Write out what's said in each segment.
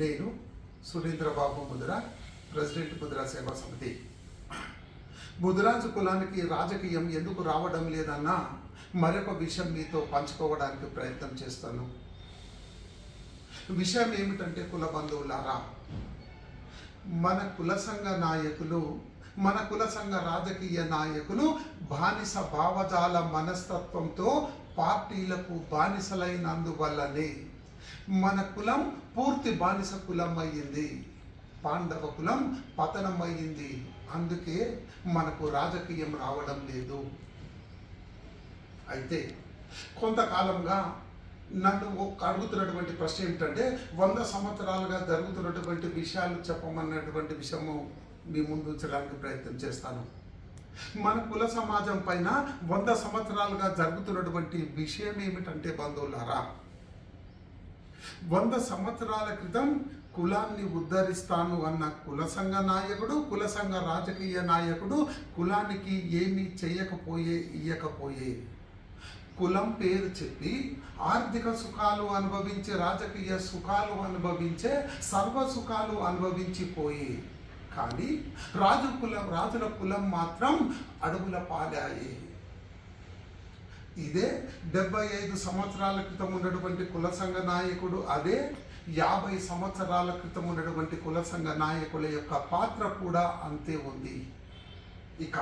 నేను సురేంద్రబాబు ముదుర ప్రెసిడెంట్ ముదుర సేవా సమితి. ముదురాజు కులానికి రాజకీయం ఎందుకు రావడం లేదన్న మరొక విషయం మీతో పంచుకోవడానికి ప్రయత్నం చేస్తాను. విషయం ఏమిటంటే కుల బంధువులారా మన కుల సంఘ నాయకులు మన కుల సంఘ రాజకీయ నాయకులు బానిస భావజాల మనస్తత్వంతో పార్టీలకు బానిసలైనందువల్లనే మన కులం పూర్తి బానిస కులం అయ్యింది పాండవ కులం పతనం అయ్యింది అందుకే మనకు రాజకీయం రావడం లేదు. అయితే కొంతకాలంగా నన్ను అడుగుతున్నటువంటి ప్రశ్న ఏమిటంటే వంద సంవత్సరాలుగా జరుగుతున్నటువంటి విషయాలు చెప్పమన్నటువంటి విషయము మీ ముందు ఉంచడానికి ప్రయత్నం చేస్తాను. మన కుల సమాజం పైన వంద సంవత్సరాలుగా జరుగుతున్నటువంటి విషయం ఏమిటంటే బంధువులారా వంద సంవత్సరాల క్రితం కులాన్ని ఉద్ధరిస్తాను అన్న కుల సంఘ నాయకుడు కుల సంఘ రాజకీయ నాయకుడు కులానికి ఏమీ చేయకపోయే ఇయ్యకపోయే. కులం పేరు చెప్పి ఆర్థిక సుఖాలు అనుభవించే రాజకీయ సుఖాలు అనుభవించే సర్వ సుఖాలు అనుభవించిపోయి కానీ రాజు కులం రాజుల కులం మాత్రం అడుగుల పాలాయి. ఇదే డెబ్బై ఐదు సంవత్సరాల క్రితం ఉన్నటువంటి కుల సంఘ నాయకుడు అదే యాభై సంవత్సరాల క్రితం ఉన్నటువంటి కుల సంఘ నాయకుల యొక్క పాత్ర కూడా అంతే ఉంది. ఇక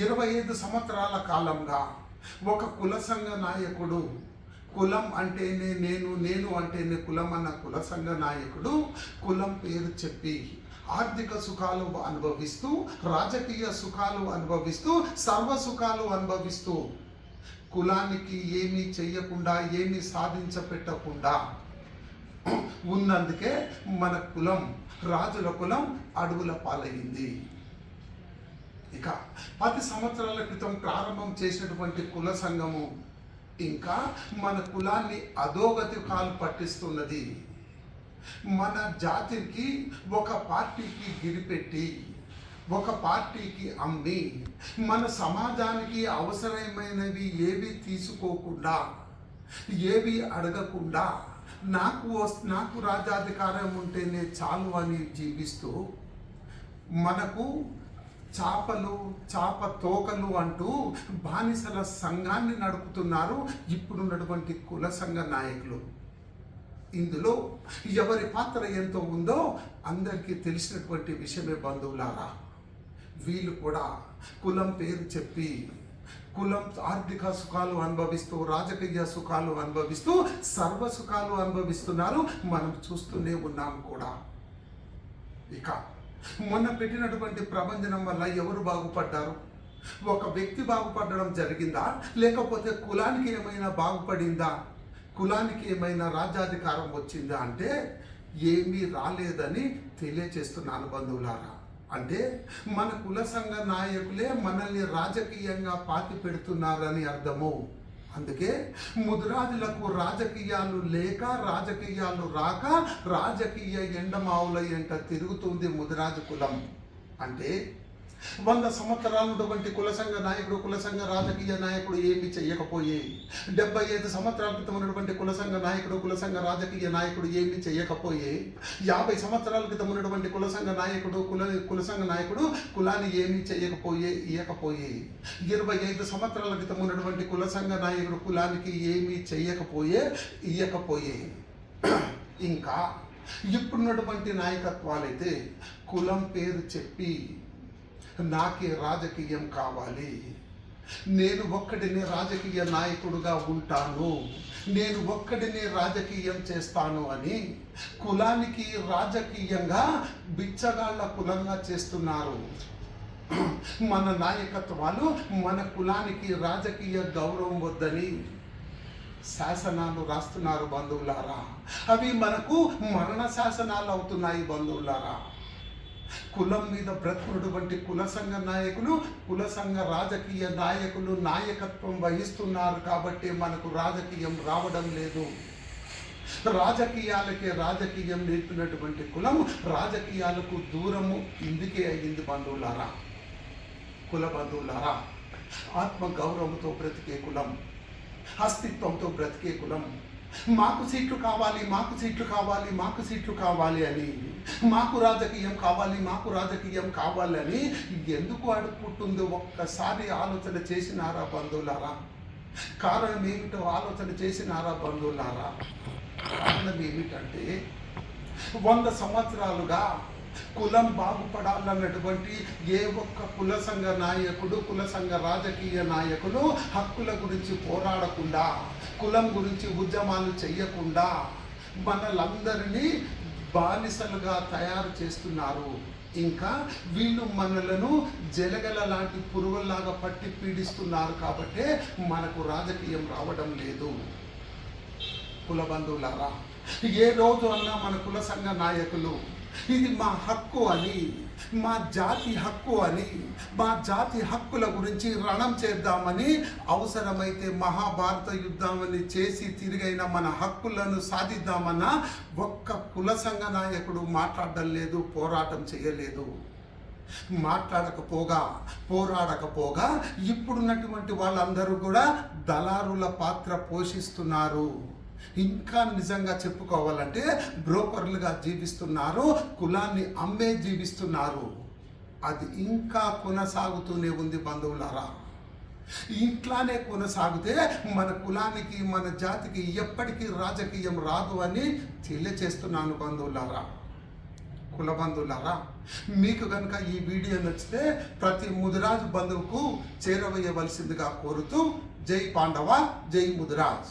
ఇరవై ఐదు సంవత్సరాల కాలంగా ఒక కుల సంఘ నాయకుడు కులం అంటేనే నేను నేను అంటేనే కులం అన్న కుల సంఘ నాయకుడు కులం పేరు చెప్పి ఆర్థిక సుఖాలు అనుభవిస్తూ రాజకీయ సుఖాలు అనుభవిస్తూ సర్వ సుఖాలు అనుభవిస్తూ కులానికి ఏమీ చెయ్యకుండా ఏమీ సాధించపెట్టకుండా ఉన్నందుకే మన కులం రాజుల కులం అడుగుల పాలయ్యింది ఇక పది సంవత్సరాల క్రితం ప్రారంభం చేసినటువంటి కుల సంఘము ఇంకా మన కులాన్ని అధోగతి కాలు పట్టిస్తున్నది. మన జాతికి ఒక పార్టీకి గిరిపెట్టి ఒక పార్టీకి అమ్మి మన సమాజానికి అవసరమైనవి ఏవి తీసుకోకుండా ఏవి అడగకుండా నాకు నాకు రాజ్యాధికారం ఉంటేనే చాలు అని జీవిస్తూ మనకు చాపలు చాప తోకలు అంటూ బానిసల సంఘాన్ని నడుపుతున్నారు ఇప్పుడున్నటువంటి కుల సంఘ నాయకులు. ఇందులో ఎవరి పాత్ర ఎంతో ఉందో అందరికీ తెలిసినటువంటి విషయమే బంధువులారా. వీళ్ళు కూడా కులం పేరు చెప్పి కులం ఆర్థిక సుఖాలు అనుభవిస్తూ రాజకీయ సుఖాలు అనుభవిస్తూ సర్వ సుఖాలు అనుభవిస్తున్నారు. మనం చూస్తూనే ఉన్నాం కూడా. ఇక మొన్న పెట్టినటువంటి ప్రభంజనం వల్ల ఎవరు బాగుపడ్డారు? ఒక వ్యక్తి బాగుపడడం జరిగిందా? లేకపోతే కులానికి ఏమైనా బాగుపడిందా? కులానికి ఏమైనా రాజ్యాధికారం వచ్చిందా అంటే ఏమీ రాలేదని తెలియచేస్తున్నాను బంధువులారా. అంటే మన కుల సంఘ నాయకులే మనల్ని రాజకీయంగా పాతి పెడుతున్నారని అర్థము. అందుకే ముదురాజులకు రాజకీయాలు లేక రాజకీయాలు రాక రాజకీయ ఎండమావుల ఎంట తిరుగుతుంది ముదిరాజు కులం. అంటే వంద సంవత్సరాలు ఉన్నటువంటి కులసంఘ నాయకుడు కులసంఘ రాజకీయ నాయకుడు ఏమి చెయ్యకపోయే డెబ్బై ఐదు సంవత్సరాల క్రితం ఉన్నటువంటి కులసంఘ నాయకుడు కులసంఘ రాజకీయ నాయకుడు ఏమి చెయ్యకపోయే యాభై సంవత్సరాల క్రితం ఉన్నటువంటి కులసంఘ నాయకుడు కుల కులసంఘ నాయకుడు కులాన్ని ఏమి చేయకపోయే ఇయ్యకపోయే ఇరవై ఐదు సంవత్సరాల క్రితం ఉన్నటువంటి కులసంఘ నాయకుడు కులానికి ఏమీ చెయ్యకపోయే ఇయ్యకపోయే. ఇంకా ఇప్పుడున్నటువంటి నాయకత్వాలైతే కులం పేరు చెప్పి నాకే రాజకీయం కావాలి. నేను ఒక్కడిని రాజకీయ నాయకుడుగా ఉంటాను. నేను ఒక్కడిని రాజకీయం చేస్తాను అని కులానికి రాజకీయంగా బిచ్చగాళ్ళ కులంగా చేస్తున్నారు. మన నాయకత్వాలు మన కులానికి రాజకీయ గౌరవం వద్దని శాసనాలు రాస్తున్నారు బంధువులారా. అవి మనకు మరణ శాసనాలు అవుతున్నాయి బంధువులారా. కులం మీద బ్రతుకున్నటువంటి కుల సంఘ నాయకులు కుల సంఘ రాజకీయ నాయకులు నాయకత్వం వహిస్తున్నారు కాబట్టి మనకు రాజకీయం రావడం లేదు. రాజకీయాలకే రాజకీయం నేర్పినటువంటి కులం రాజకీయాలకు దూరము ఇందుకే అయ్యింది బంధువులారా. కుల బంధువులారా ఆత్మ గౌరవంతో బ్రతికే కులం అస్తిత్వంతో బ్రతికే కులం మాకు సీట్లు కావాలి మాకు సీట్లు కావాలి మాకు సీట్లు కావాలి అని మాకు రాజకీయం కావాలి మాకు రాజకీయం కావాలి అని ఎందుకు అడుక్కుంటుందో? ఒక్కసారి ఆలోచన చేసినారా బంధువులారా? కారణం ఏమిటో ఆలోచన చేసినారా బంధువులారా? కారణం ఏమిటంటే వంద సంవత్సరాలుగా కులం బాగుపడాలన్నటువంటి ఏ ఒక్క కుల సంఘ నాయకుడు కుల సంఘ రాజకీయ నాయకులు హక్కుల గురించి పోరాడకుండా కులం గురించి ఉద్యమాలు చేయకుండా మనలందరినీ బానిసలుగా తయారు చేస్తున్నారు. ఇంకా వీళ్ళు మనలను జలగల లాంటి పురుగుల్లాగా పట్టి పీడిస్తున్నారు కాబట్టే మనకు రాజకీయం రావడం లేదు. కుల బంధువులారా ఏ రోజు అన్నా మన కుల సంఘ నాయకులు ఇది మా హక్కు అని మా జాతి హక్కు అని మా జాతి హక్కుల గురించి రణం చేద్దామని అవసరమైతే మహాభారత యుద్ధాన్ని చేసి తిరిగైన మన హక్కులను సాధిద్దామన్న ఒక్క కుల సంఘ నాయకుడు మాట్లాడడం లేదు పోరాటం చేయలేదు. మాట్లాడకపోగా పోరాడకపోగా ఇప్పుడున్నటువంటి వాళ్ళందరూ కూడా దళారుల పాత్ర పోషిస్తున్నారు. ఇంకా నిజంగా చెప్పుకోవాలంటే బ్రోకర్లుగా జీవిస్తున్నారు కులాన్ని అమ్మే జీవిస్తున్నారు. అది ఇంకా కొనసాగుతూనే ఉంది బంధువులారా. ఇట్లానే కొనసాగితే మన కులానికి మన జాతికి ఎప్పటికీ రాజకీయం రాదు అని తెలియచేస్తున్నాను బంధువులారా. కుల బంధువులారా మీకు కనుక ఈ వీడియో నచ్చితే ప్రతి ముదిరాజు బంధువుకు చేరవేయవలసిందిగా కోరుతూ జై పాండవ జై ముదిరాజ్.